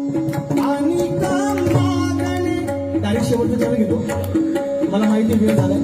आणि डायरेक्ट शेवटचं चरण घेतो. मला माहिती वेळ झालाय